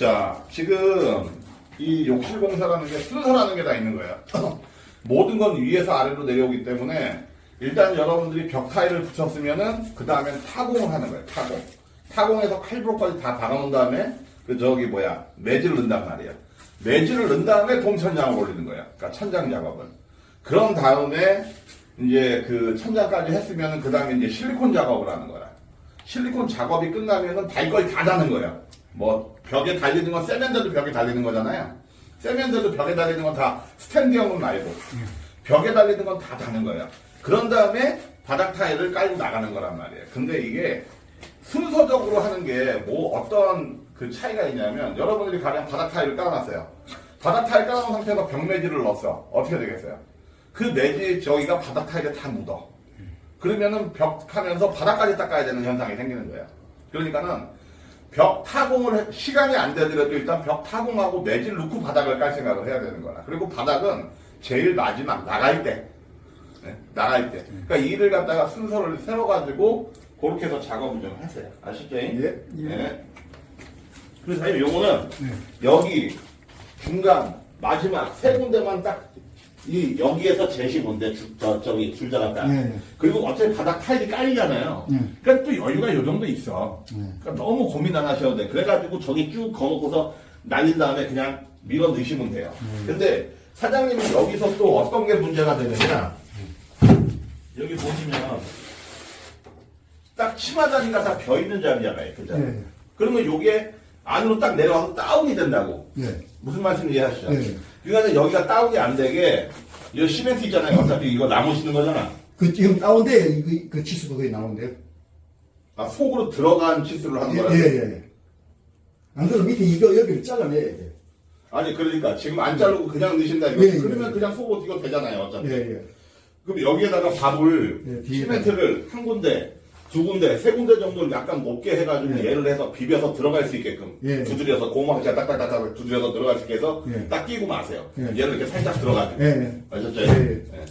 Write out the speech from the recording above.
자, 지금 이 욕실 공사라는 게 순서라는 게 다 있는 거예요. 모든 건 위에서 아래로 내려오기 때문에 일단 여러분들이 벽 타일을 붙였으면은 그 다음엔 타공을 하는 거예요. 타공. 타공해서 칼브로까지 다 박아놓은 다음에 그 저기 뭐야 매질을 넣는단 말이에요. 매질을 넣은 다음에 동천장을 올리는 거예요. 그러니까 천장 작업은. 그런 다음에 이제 그 천장까지 했으면 그 다음에 이제 실리콘 작업을 하는 거야. 실리콘 작업이 끝나면은 달 거의 다 다는 거예요. 뭐 벽에 달리는 건 세면대도 벽에 달리는 거잖아요. 세면대도 벽에 달리는 건 다 스탠드형은 말고 벽에 달리는 건 다 다는 거예요. 그런 다음에 바닥 타일을 깔고 나가는 거란 말이에요. 근데 이게 순서적으로 하는 게 뭐 어떤 그 차이가 있냐면 여러분들이 가령 바닥 타일을 깔아놨어요. 바닥 타일 깔아놓은 상태에서 벽 매질을 넣었어. 어떻게 되겠어요? 그 매질 저기가 바닥 타일에 다 묻어. 그러면은 벽 하면서 바닥까지 닦아야 되는 현상이 생기는 거예요. 그러니까는 벽 타공을 해- 시간이 안 되더라도 일단 벽 타공하고 매질 넣고 바닥을 깔 생각을 해야 되는 거라. 그리고 바닥은 제일 마지막 나갈 때, 네, 나갈 때. 그러니까 이를 갖다가 순서를 세워 가지고 그렇게 해서 작업을 좀 하세요. 아시죠? 예. 예. 그래서 사장님 요거는 네. 여기 중간 마지막 세 군데만 딱 이 여기에서 제시 본데 줄- 저 저기 줄자가 딱 예, 예. 그리고 어차피 바닥 타일이 깔리잖아요. 예. 그러니까 또 여유가 요 정도 있어. 예. 그러니까 너무 고민 안 하셔도 돼. 그래가지고 저기 쭉 거놓고서 날린 다음에 그냥 밀어 넣으시면 돼요. 근데 사장님은 여기서 또 어떤 게 문제가 되느냐? 여기 보시면 딱 치마다리가 다 벼 있는 자리잖아요. 그죠? 예. 그러면 요게 안으로 딱 내려와서 다운이 된다고. 예. 무슨 말씀인지 이해하시죠? 네. 그러니까 여기가 다운이 안 되게 이 시멘트 있잖아요. 어차피 이거 나무시는 거잖아. 그 지금 나온데 그, 그 치수가 거의 나온대요. 아, 속으로 들어간 치수를 하는 예, 거야. 예, 예. 안 그러면 밑에 이거 여기를 잘라내야 돼. 아니 그러니까 지금 안 자르고 그냥 넣으신다 이거. 예, 예. 그러면 그냥 속옷 이거 되잖아요. 어차피. 예, 예. 그럼 여기에다가 밥을 예, 뒤에다. 시멘트를 한 군데, 두 군데, 세 군데 정도를 약간 높게 해가지고 예. 얘를 해서 비벼서 들어갈 수 있게끔 예. 두드려서 고무하게 딱딱딱딱 두드려서 들어갈 수 있게 해서 예. 딱 끼고 마세요. 예. 얘를 이렇게 살짝 들어가지고 예, 예. 아셨죠? 예. 예.